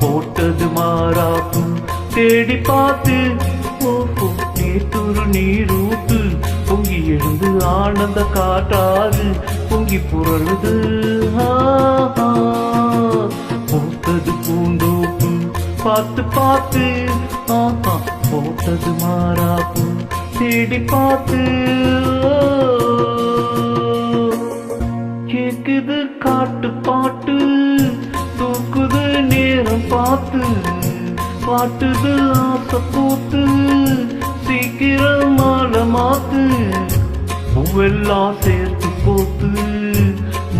போட்டது மாறாகும். தேடி பார்த்து ஓஹோ நேத்துரு நீரூத்து பொங்கி எழுந்து ஆனந்த காட்டாது பொங்கி புரளுது போட்டது பூந்தோப்பு பார்த்து பார்த்து ஆஹா போட்டது மாறாகும். தேடி பார்த்து கேக்குது பாட்டு பாட்டுது ஆசை கூத்து சீக்கிரம் மாலை மாத்து பூவெல்லாம் சேர்த்து போத்து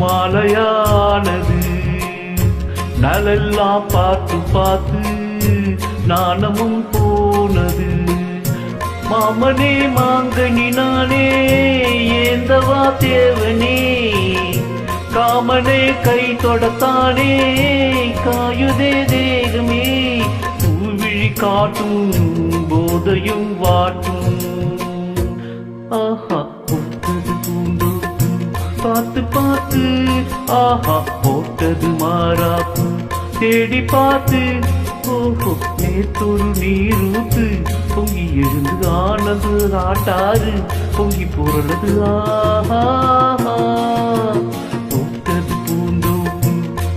மாலையானது. நலெல்லாம் பார்த்து பார்த்து நாணமும் போனது. மாமனே மாங்கனி நானே ஏந்தவா தேவனே? காமனே கை தொடத்தானே காயுதே தேகமே காட்டும் போதையும் வாட்டும். ஆஹா போட்டது பூந்தோப்பு பார்த்து பார்த்து ஆஹா போட்டது மாறாப்பு. தேடி பார்த்து ஓஹோ நேத்தொரு நீரூத்து. பொங்கி எழுந்து ஆனது ஆட்டாறு. பொங்கி புரளது ஆஹா. போட்டது பூந்தோப்பு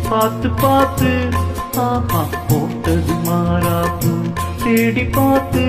பார்த்து பார்த்து ஆஹா போ தேடி பார்த்து